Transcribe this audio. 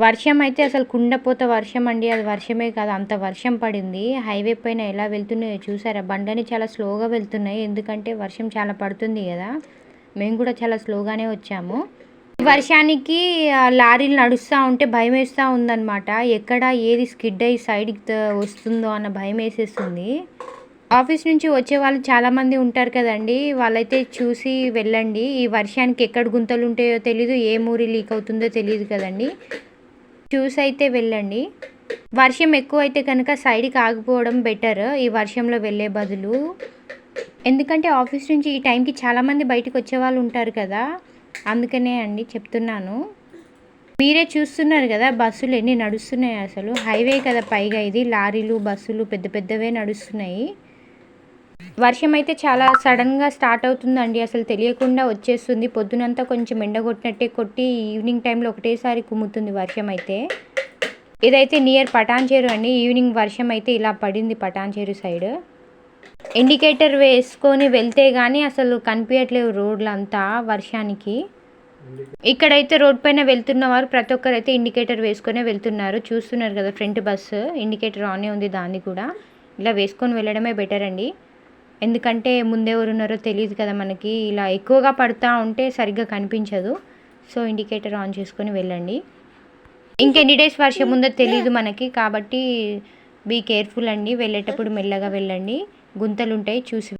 వర్షం అయితే అసలు కుండపోత వర్షం అండి. అది వర్షమే కాదు అంత వర్షం పడింది. హైవే పైన ఎలా వెళ్తున్నాయో చూసారా? బండని చాలా స్లోగా వెళ్తున్నాయి. ఎందుకంటే వర్షం చాలా పడుతుంది కదా. మేము కూడా చాలా స్లోగానే వచ్చాము. వర్షానికి లారీలు నడుస్తూ ఉంటే భయం వేస్తూ ఉందన్నమాట. ఎక్కడ ఏది స్కిడ్ అయ్యి సైడ్కి వస్తుందో అన్న భయం వేసేస్తుంది. ఆఫీస్ నుంచి వచ్చే వాళ్ళు చాలామంది ఉంటారు కదండి. వాళ్ళైతే చూసి వెళ్ళండి. ఈ వర్షానికి ఎక్కడ గుంతలు ఉంటాయో తెలీదు ఏ మూరి లీక్ అవుతుందో తెలియదు కదండి. చూసి అయితే వెళ్ళండి. వర్షం ఎక్కువ అయితే కనుక సైడ్కి ఆగిపోవడం బెటర్ ఈ వర్షంలో వెళ్ళే బదులు. ఎందుకంటే ఆఫీస్ నుంచి ఈ టైంకి చాలామంది బయటకు వచ్చే వాళ్ళు ఉంటారు కదా. అందుకనే అండి చెప్తున్నాను. మీరే చూస్తున్నారు కదా బస్సులు ఎన్ని నడుస్తున్నాయి అసలు. హైవే కదా పైగా ఇది. లారీలు బస్సులు పెద్ద పెద్దవే నడుస్తున్నాయి. వర్షం అయితే చాలా సడన్గా స్టార్ట్ అవుతుందండి. అసలు తెలియకుండా వచ్చేస్తుంది. పొద్దునంతా కొంచెం ఎండగొట్టినట్టే కొట్టి ఈవినింగ్ టైంలో ఒకటేసారి కుమ్ముతుంది వర్షం అయితే ఇదైతే నియర్ పటాన్చేరు అండి. ఈవినింగ్ వర్షం అయితే ఇలా పడింది పటాన్చేరు సైడ్. ఇండికేటర్ వేసుకొని వెళ్తే కానీ అసలు కనిపించట్లేవు రోడ్లు అంతా వర్షానికి. ఇక్కడైతే రోడ్ పైన వెళ్తున్న వారు ప్రతి ఒక్కరైతే ఇండికేటర్ వేసుకొని వెళ్తున్నారు. చూస్తున్నారు కదా ఫ్రంట్ బస్సు. ఇండికేటర్ ఆనే ఉంది దాన్ని కూడా. ఇలా వేసుకొని వెళ్ళడమే బెటర్ అండి ఎందుకంటే ముందెవరు ఉన్నారో తెలియదు కదా మనకి. ఇలా ఎక్కువగా పడుతూ ఉంటే సరిగ్గా కనిపించదు. సో ఇండికేటర్ ఆన్ చేసుకొని వెళ్ళండి. ఇంకెన్ని డేస్ వర్షం ఉందో తెలియదు మనకి. కాబట్టి బీ కేర్ఫుల్ అండి. వెళ్ళేటప్పుడు మెల్లగా వెళ్ళండి. గుంతలు ఉంటాయి చూసి